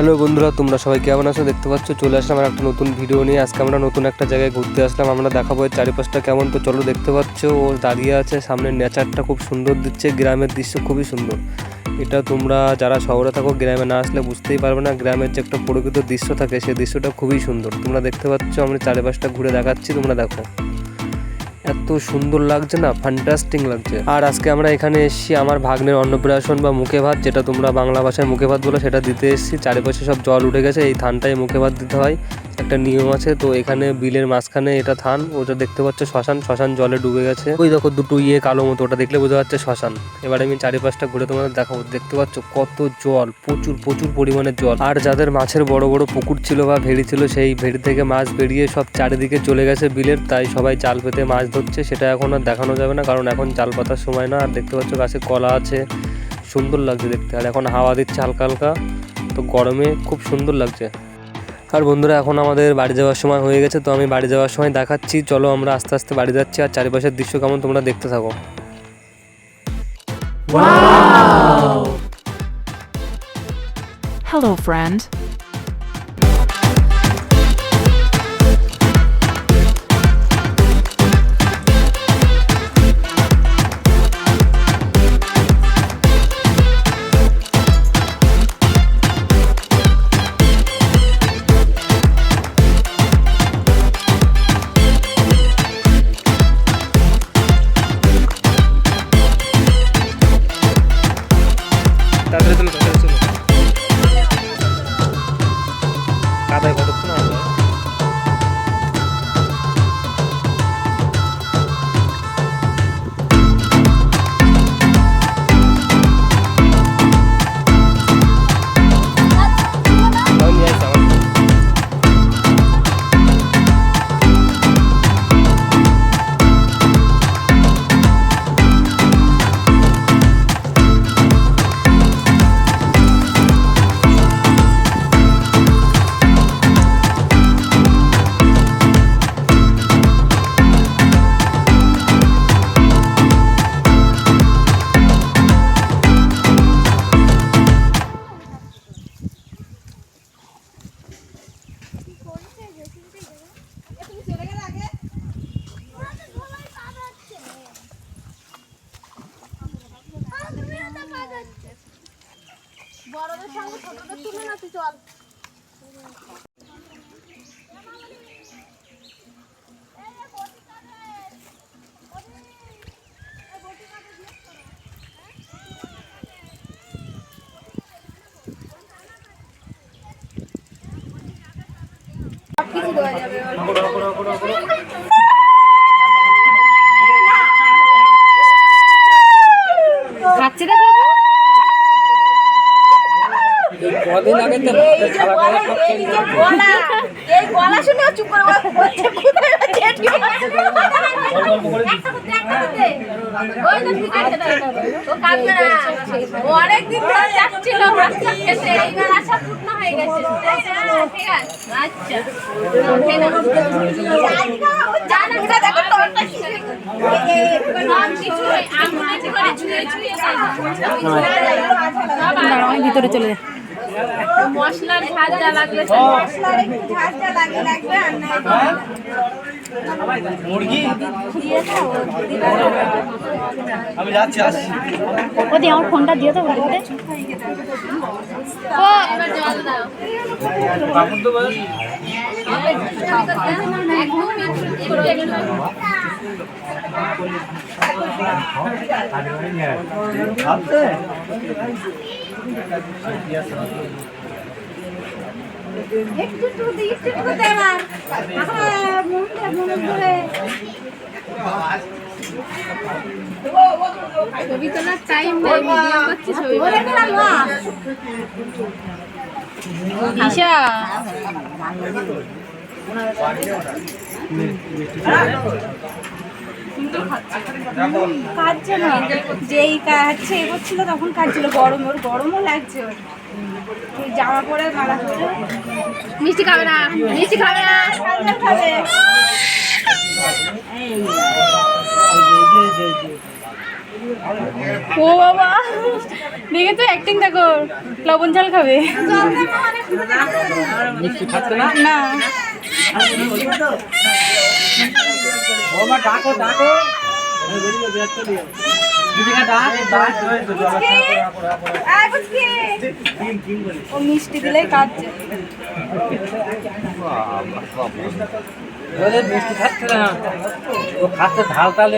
Hello বন্ধুরা, তোমরা সবাই কেমন আছো? দেখতে পাচ্ছ, চলে আসলাম আমার একটা নতুন ভিডিও নিয়ে। আজকে আমরা নতুন একটা জায়গায় ঘুরতে আসলাম। আমরা দেখাবো এর চারিপাশটা কেমন। তো চলো দেখতে পাচ্ছ, ও দাঁড়িয়ে আছে। সামনের নেচারটা খুব সুন্দর দিচ্ছে। গ্রামের দৃশ্য খুবই সুন্দর। এটা তোমরা যারা শহরে থাকো, গ্রামে না আসলে বুঝতেই পারবে না। গ্রামের যে একটা প্রকৃত দৃশ্য থাকে, সেই দৃশ্যটা খুবই সুন্দর। তোমরা দেখতে পাচ্ছ, আমরা চারিপাশটা ঘুরে দেখাচ্ছি। তোমরা দেখো। এত সুন্দর লাগছে না ফ্যান্টাস্টিং লাগছে। আর আজকে আমরা এখানে এসেছি আমার ভাগ্নের অন্নপ্রাশন বা মুখে ভাত, যেটা তোমরা বাংলা ভাষায় মুখে ভাত বলো সেটা দিতে এসেছি। চারিপাশে সব জল উঠে গেছে, এই থানটায় মুখে ভাত দিতে হয়। একটা নিয়ম আছে, তো এখানে বিলের মাঝখানে এটা থান, ওটা দেখতে পাচ্ছ শ্মশান শ্মশান জলে ডুবে গেছে। ওই দেখো দুটো ইয়ে কালো মতো, ওটা দেখলে বোঝা যাচ্ছে শ্মশান। এবার আমি চারিপাশটা ঘুরে তোমাদের দেখাবো। দেখতে পাচ্ছ কত জল, প্রচুর প্রচুর পরিমাণে জল। আর যাদের মাছের বড় বড় পুকুর ছিল বা ভেড়ি ছিল, সেই ভেড়ি থেকে মাছ বেরিয়ে সব চারিদিকে চলে গেছে বিলের, তাই সবাই জাল পেতে মাছ ধরছে। সেটা এখন আর দেখানো যাবে না, কারণ এখন জাল পাতার সময় না। আর দেখতে পাচ্ছ গাছে কলা আছে, সুন্দর লাগছে দেখতে। আর এখন হাওয়া দিচ্ছে হালকা হালকা। তো গরমে খুব সুন্দর লাগছে। আর বন্ধুরা এখন আমাদের বাড়ি যাওয়ার সময় হয়ে গেছে তো আমি বাড়ি যাওয়ার সময় দেখাচ্ছি। চলো আমরা আস্তে আস্তে বাড়ি যাচ্ছি আর চারিপাশের দৃশ্য কেমন তোমরা দেখতে থাকো। Hello, friend. యాభై కొడుకున్నా বড়দের সঙ্গে ছোটদের তুলে না তুই চল। কিছু দেওয়া যাবে। খাচ্ছে কদিন আগে তো এই গলা শুনে চুপ করে ধরে যাচ্ছিল এইবার আশা পূর্ণ হয়ে গেছে ঠিক আছে আচ্ছা আমি ভিতরে চলে যাই মশলার ঝাল যা লাগলে মশলার একটু ঝাল যা লাগে লাগবে আর নাই মুরগি? আমি যাচ্ছি আসছি। ওদি আমার ফোনটা দিয়ে তো বলতে ও এবার জল দাও। কাপড় তো বল। একদম একটু একটু ভাবতে একটু একটু একটু একটু দে আমার আমার মনে করে ছবি তোলার টাইম নেই ভিডিও করছি ছবি বলে গেলাম ঈশা না। যেই কাটছে এ করছিল তখন কাটছিল গরম ওর গরমও লাগছে ওর। জামা পরে মালা পরে মিষ্টি খাবে না মিষ্টি খাবে না। খাবে। ও বাবা দেখে তো অ্যাক্টিং দেখো। লবণ ঝাল খাবে। খাচ্ছে না? বৌমা ডাকো ডাকো। মিষ্টি দিলেই কাঁদছে। না। ও খাচ্ছে ঢাল টাল